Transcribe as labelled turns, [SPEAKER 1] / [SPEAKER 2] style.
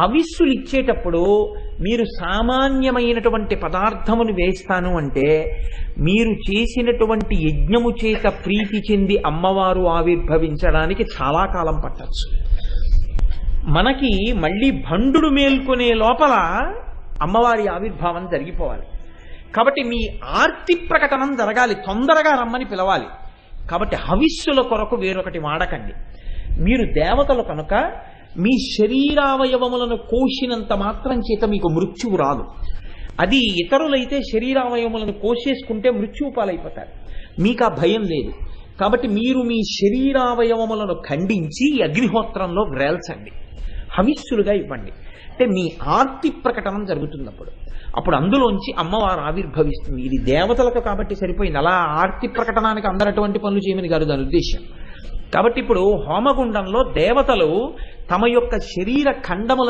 [SPEAKER 1] హవిస్సులు ఇచ్చేటప్పుడు మీరు సామాన్యమైనటువంటి పదార్థమును వేస్తాను అంటే మీరు చేసినటువంటి యజ్ఞము చేత ప్రీతి చెంది అమ్మవారు ఆవిర్భవించడానికి చాలా కాలం పట్టచ్చు. మనకి మళ్ళీ భండుడు మేల్కొనే లోపల అమ్మవారి ఆవిర్భావం జరిగిపోవాలి. కాబట్టి మీ ఆర్తి ప్రకటనం జరగాలి తొందరగా రమ్మని పిలవాలి. కాబట్టి హవిస్సుల కొరకు వేరొకటి వాడకండి. మీరు దేవతలు కనుక మీ శరీరావయవములను కోసినంత మాత్రం చేత మీకు మృత్యువు రాదు. అది ఇతరులైతే శరీరావయవములను కోసేసుకుంటే మృత్యువు పాలైపోతారు. మీకు ఆ భయం లేదు. కాబట్టి మీరు మీ శరీరావయవములను ఖండించి అగ్నిహోత్రంలో వ్రేల్చండి. హవిస్సులుగా ఇవ్వండి. అంటే మీ ఆర్తి ప్రకటనం జరుగుతుంది అప్పుడు అప్పుడు అందులోంచి అమ్మవారు ఆవిర్భవిస్తుంది. ఇది దేవతలకు కాబట్టి సరిపోయింది. అలా ఆర్తి ప్రకటనానికి అందరటువంటి పనులు చేయమని గారు దాని ఉద్దేశం కాబట్టి ఇప్పుడు హోమగుండంలో దేవతలు తమ యొక్క శరీర ఖండములను